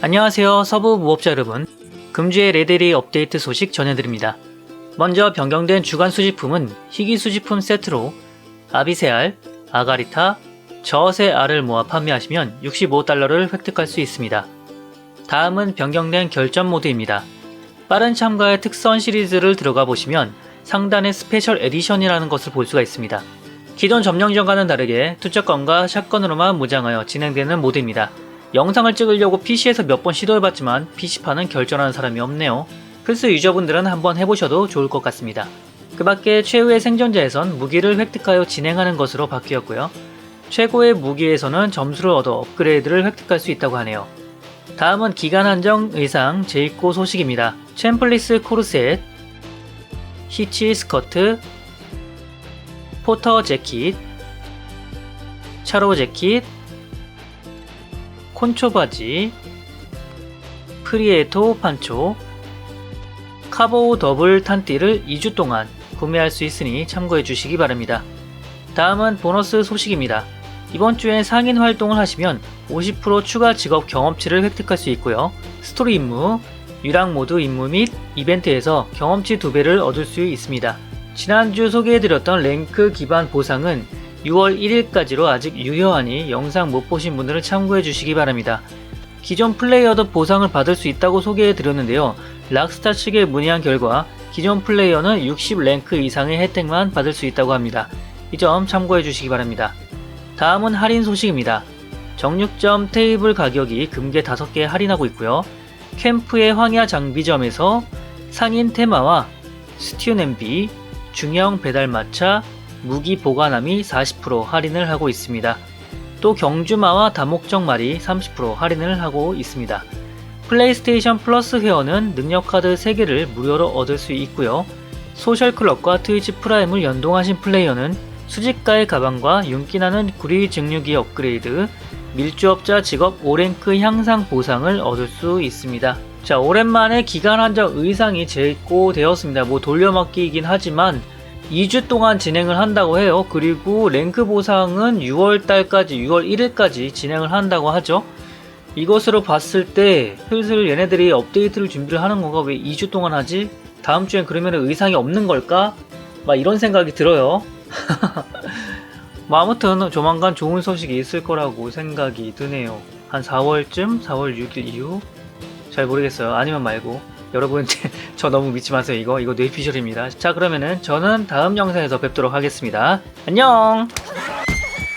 안녕하세요 서부 무업자 여러분. 금주의 레데리 업데이트 소식 전해드립니다. 먼저 변경된 주간 수집품은 희귀 수집품 세트로 아비세알, 아가리타, 저세 알을 모아 판매하시면 65달러를 획득할 수 있습니다. 다음은 변경된 결전 모드입니다. 빠른 참가의 특선 시리즈를 들어가 보시면 상단에 스페셜 에디션이라는 것을 볼 수가 있습니다. 기존 점령전과는 다르게 투척건과 샷건으로만 무장하여 진행되는 모드입니다 영상을 찍으려고 PC에서 몇 번 시도해봤지만 PC판은 결전하는 사람이 없네요. 플스 유저분들은 한번 해보셔도 좋을 것 같습니다. 그 밖에 최후의 생존자에선 무기를 획득하여 진행하는 것으로 바뀌었고요. 최고의 무기에서는 점수를 얻어 업그레이드를 획득할 수 있다고 하네요. 다음은 기간 한정 의상 제입고 소식입니다. 챔플리스 코르셋, 히치 스커트, 포터 재킷, 차로 재킷, 콘초 바지, 프리에토 판초, 카보우 더블 탄띠를 2주 동안 구매할 수 있으니 참고해 주시기 바랍니다. 다음은 보너스 소식입니다. 이번 주엔 상인 활동을 하시면 50% 추가 직업 경험치를 획득할 수 있고요. 스토리 임무, 유랑 모드 임무 및 이벤트에서 경험치 2배를 얻을 수 있습니다. 지난주 소개해드렸던 랭크 기반 보상은 6월 1일까지로 아직 유효하니 영상 못 보신 분들은 참고해 주시기 바랍니다. 기존 플레이어도 보상을 받을 수 있다고 소개해 드렸는데요. 락스타 측에 문의한 결과 기존 플레이어는 60 랭크 이상의 혜택만 받을 수 있다고 합니다. 이 점 참고해 주시기 바랍니다. 다음은 할인 소식입니다. 정육점 테이블 가격이 금괴 5개 할인하고 있고요. 캠프의 황야 장비점에서 상인 테마와 스튜 냄비, 중형 배달 마차, 무기 보관함이 40% 할인을 하고 있습니다. 또 경주마와 다목적 말이 30% 할인을 하고 있습니다. 플레이스테이션 플러스 회원은 능력카드 3개를 무료로 얻을 수 있고요. 소셜클럽과 트위치 프라임을 연동하신 플레이어는 수집가의 가방과 윤기나는 구리 증류기 업그레이드, 밀주업자 직업 5랭크 향상 보상을 얻을 수 있습니다. 자, 오랜만에 기간 한정 의상이 재고되었습니다. 뭐 돌려막기이긴 하지만 2주 동안 진행을 한다고 해요. 그리고 랭크 보상은 6월 달까지, 6월 1일까지 진행을 한다고 하죠. 이것으로 봤을 때 슬슬 얘네들이 업데이트를 준비를 하는 건가? 왜 2주 동안 하지? 다음 주엔 그러면 의상이 없는 걸까? 막 이런 생각이 들어요. 뭐 아무튼 조만간 좋은 소식이 있을 거라고 생각이 드네요. 한 4월쯤? 4월 6일 이후? 잘 모르겠어요. 아니면 말고. 여러분 저 너무 믿지 마세요 이거. 이거 뇌피셜입니다. 자 그러면은 저는 다음 영상에서 뵙도록 하겠습니다. 안녕